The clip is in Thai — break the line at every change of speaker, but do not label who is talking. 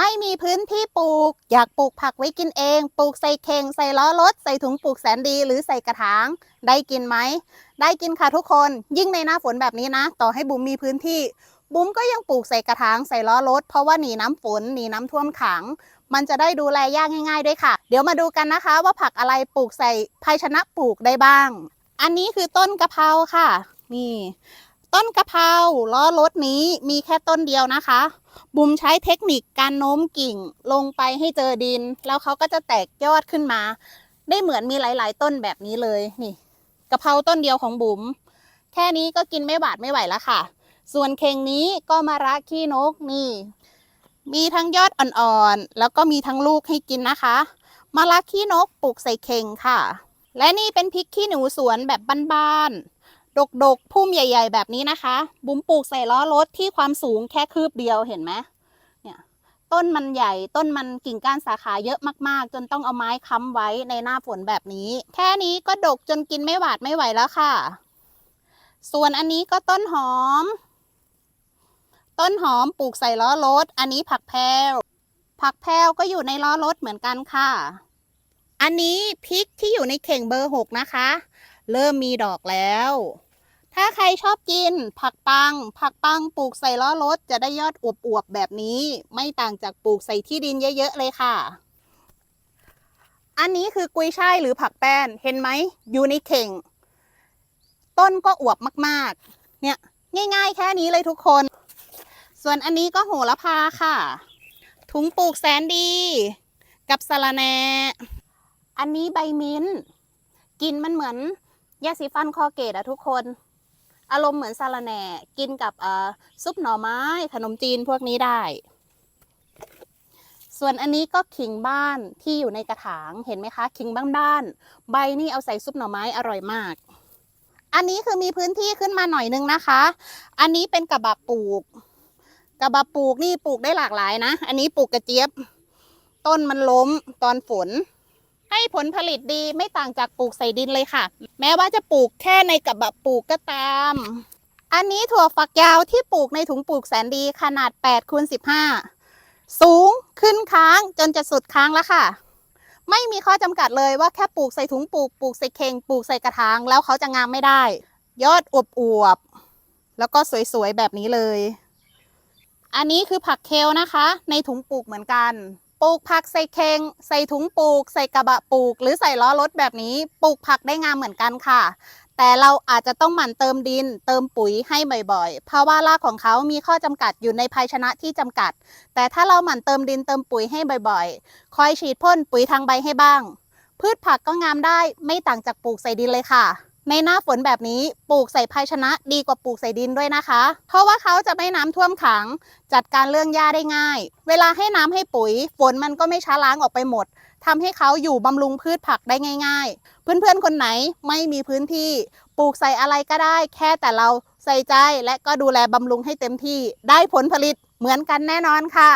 ไม่มีพื้นที่ปลูก อยากปลูกผักไว้กินเอง ปลูกใส่เข่งใส่ล้อรถ ใส่ถุงปลูกแสนดีหรือใส่กระถาง ได้กินไหม ได้กินค่ะทุกคน ยิ่งในหน้าฝนแบบนี้นะ ต่อให้บุ๋มมีพื้นที่ บุ๋มก็ยังปลูกใส่กระถางใส่ล้อรถ เพราะว่าหนีน้ำฝนหนีน้ำท่วมขัง มันจะได้ดูแลยากง่าย ๆ ด้วยค่ะ เดี๋ยวมาดูกันนะคะ ว่าผักอะไรปลูกใส่ภาชนะปลูกได้บ้าง อันนี้คือต้นกะเพราค่ะ นี่ ต้นกะเพราล้อรถนี้มีแค่ต้นเดียวนะคะ บุมใช้เทคนิคการโน้มกิ่งลงไปให้เจอดิน แล้วเขาก็จะแตกยอดขึ้นมา ได้เหมือนมีหลาย ๆ ต้นแบบนี้เลยนี่กะเพราต้นเดียวของบุมแค่นี้ก็กินไม่บาดไม่ไหวแล้วค่ะ ส่วนเข่งนี้ก็มาระขี้นกนี่ มีทั้งยอดอ่อนๆแล้วก็มีทั้งลูกให้กินนะคะมะระขี้นกปลูกใส่เข่งค่ะ และนี่เป็นพริกขี้หนูสวนแบบบ้านๆ ดกๆพุ่มใหญ่ ๆ แบบนี้นะคะ บุ๋มปลูกใส่ล้อรถที่ความสูงแค่คืบเดียวเห็นไหมเนี่ยต้นมันใหญ่ต้นมันกิ่งก้านสาขาเยอะมากๆ จนต้องเอาไม้ค้ำไว้ในหน้าฝนแบบนี้ แค่นี้ก็ดกจนกินไม่หวาดไม่ไหวแล้วค่ะ ส่วนอันนี้ก็ต้นหอม ต้นหอมปลูกใส่ล้อรถ อันนี้ผักแพรวผักแพรวก็อยู่ในล้อรถเหมือนกันค่ะ อันนี้พริกที่อยู่ในเข่งเบอร์หกนะคะ เริ่มมีดอกแล้ว ถ้าใครชอบกินผักปัง ผักปังปลูกใส่ล้อรถจะได้ยอดอวบๆแบบนี้ ไม่ต่างจากปลูกใส่ที่ดินเยอะๆเลยค่ะ อันนี้คือกุยช่ายหรือผักแป้นเห็นไหมอยู่ในเข่ง ต้นก็อวบมากๆ เนี่ยง่ายๆ แค่นี้เลยทุกคน ส่วนอันนี้ก็โหระพาค่ะ ถุงปลูกแสนดี กับสะระแหนอันนี้ใบมิ้นท์กินมันเหมือนยาสีฟันคอเกตอะทุกคน อารมณ์เหมือนสาระแหน่กินกับซุปหน่อไม้ ขนมจีนพวกนี้ได้ ส่วนอันนี้ก็ขิงบ้านที่อยู่ในกระถางเห็นไหมคะ ขิงบ้านๆใบนี่เอาใส่ซุปหน่อไม้อร่อยมาก อันนี้คือมีพื้นที่ขึ้นมาหน่อยนึงนะคะ อันนี้เป็นกระบะปลูก กระบะปลูกนี่ปลูกได้หลากหลายนะ อันนี้ปลูกกระเจี๊ยบ ต้นมันล้มตอนฝน ให้ผลผลิตดีไม่ต่างจากปลูกใส่ดินเลยค่ะ แม้ว่าจะปลูกแค่ในกระบะปลูกก็ตาม อันนี้ถั่วฝักยาวที่ปลูกในถุงปลูกแสนดีขนาด8คูณ15 สูงขึ้นค้างจนจะสุดค้างแล้วค่ะ ไม่มีข้อจำกัดเลยว่าแค่ปลูกใส่ถุงปลูกปลูกใส่เข่งปลูกใส่กระถางแล้วเขาจะงามไม่ได้ ยอดอวบอวบๆแล้วก็สวยๆแบบนี้เลย อันนี้คือผักเคลนะคะ ในถุงปลูกเหมือนกัน ปลูกผักใส่เข่งใส่ถุงปลูก ใส่กระบะปลูก หรือใส่ล้อรถแบบนี้ปลูกผักได้งามเหมือนกันค่ะ แต่เราอาจจะต้องหมั่นเติมดิน เติมปุ๋ยให้บ่อยๆ เพราะว่ารากของเขามีข้อจำกัดอยู่ในภาชนะที่จำกัด แต่ถ้าเราหมั่นเติมดินเติมปุ๋ยให้บ่อยๆ คอยฉีดพ่นปุ๋ยทางใบให้บ้าง พืชผักก็งามได้ไม่ต่างจากปลูกใส่ดินเลยค่ะ ในหน้าฝนแบบนี้ปลูกใส่ภาชนะดีกว่าปลูกใส่ดินด้วยนะคะ เพราะว่าเขาจะไม่น้ำท่วมขัง จัดการเรื่องหญ้าได้ง่าย เวลาให้น้ำให้ปุ๋ย ฝนมันก็ไม่ช้าล้างออกไปหมดทำให้เขาอยู่บำรุงพืชผักได้ง่าย ๆ เพื่อนๆคนไหนไม่มีพื้นที่ ปลูกใส่อะไรก็ได้ แค่แต่เราใส่ใจและก็ดูแลบำรุงให้เต็มที่ ได้ผลผลิตเหมือนกันแน่นอนค่ะ